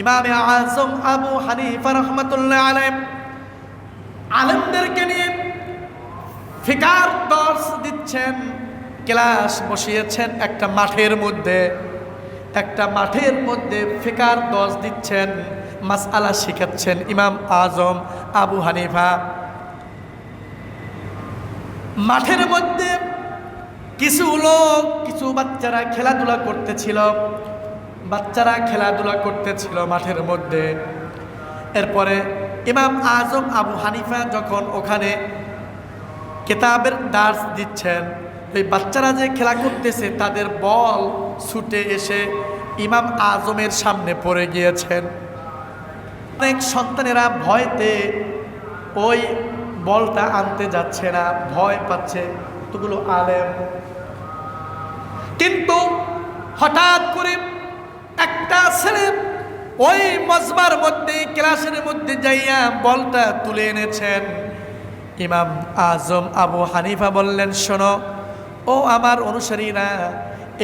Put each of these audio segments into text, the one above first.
ইমামে আজম আবু হানিফা রহমতুল্লাহ আলেম আলেমদেরকে নিয়ে ফিকার দর্শ দিচ্ছেন, ক্লাস বসিয়েছেন একটা মাঠের মধ্যে। একটা মাঠের মধ্যে ফিকার দর্শ দিচ্ছেন, মাসআলা শিখাচ্ছেন ইমাম আজম আবু হানিফা। মাঠের মধ্যে কিছু লোক, কিছু বাচ্চারা খেলাধুলা করতেছিল। বাচ্চারা খেলাধুলা করতেছিল মাঠের মধ্যে। এরপরে ইমাম আজম আবু হানিফা যখন ওখানে কেতাবের দাস দিচ্ছেন ওই বাচ্চারা যে খেলা করতেছে, তাদের বল ছুটে এসে ইমাম আজমের সামনে পড়ে গিয়েছেন। অনেক সন্তানেরা ভয়তে ওই বলটা আনতে যাচ্ছে না, ভয় পাচ্ছে কতগুলো আলেম। কিন্তু হঠাৎ করে একটা ছেলে ওই মজবার মধ্যে, ক্লাসের মধ্যে যাইয়া বলটা তুলে এনেছেন। ইমাম আজম আবু হানিফা বললেন, শোনো, ও আমার অনুসারীরা,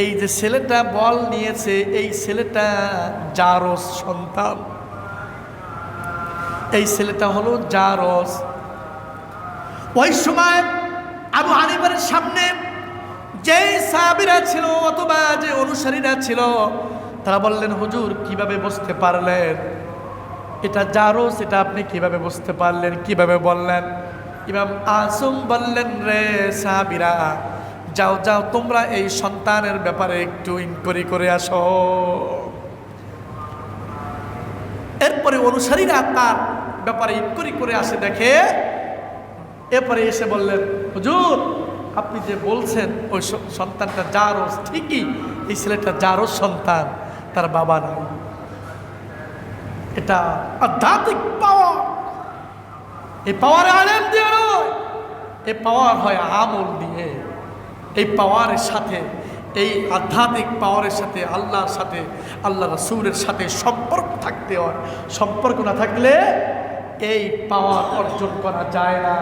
এই যে ছেলেটা বল নিয়েছে, এই ছেলেটা জারস সন্তান। এই ছেলেটা হলো জারস ওই সময় আবু হানিফার সামনে যেই সাবিরা ছিল অথবা যে অনুসারীরা ছিল তারা বললেন, হুজুর, কীভাবে বুঝতে পারলেন? এটা জারোস এটা আপনি কীভাবে বুঝতে পারলেন? কীভাবে বললেন? ইমাম আসুম বললেন, রে সাহাবিরা, যাও যাও, তোমরা এই সন্তানের ব্যাপারে একটু ইনকোয়ারি করে আসো। এরপরে অনুসারীরা তার ব্যাপারে ইনকোয়ারি করে আসে, দেখে এরপরে এসে বললেন, হুজুর, আপনি যে বলছেন, ওই সন্তানটা জারস ঠিকই, এই ছেলেটা জারস সন্তান। তার বাবা নাই এটা আধ্যাত্মিক পাওয়ার এই পাওয়ার আলেম দিয়ে নয়, এই পাওয়ার হয় আমল দিয়ে। এই পাওয়ারের সাথে, এই আধ্যাত্মিক পাওয়ারের সাথে, আল্লাহর সাথে, আল্লাহ রসুলের সাথে সম্পর্ক থাকতে হয়। সম্পর্ক না থাকলে এই পাওয়ার অর্জন করা যায় না।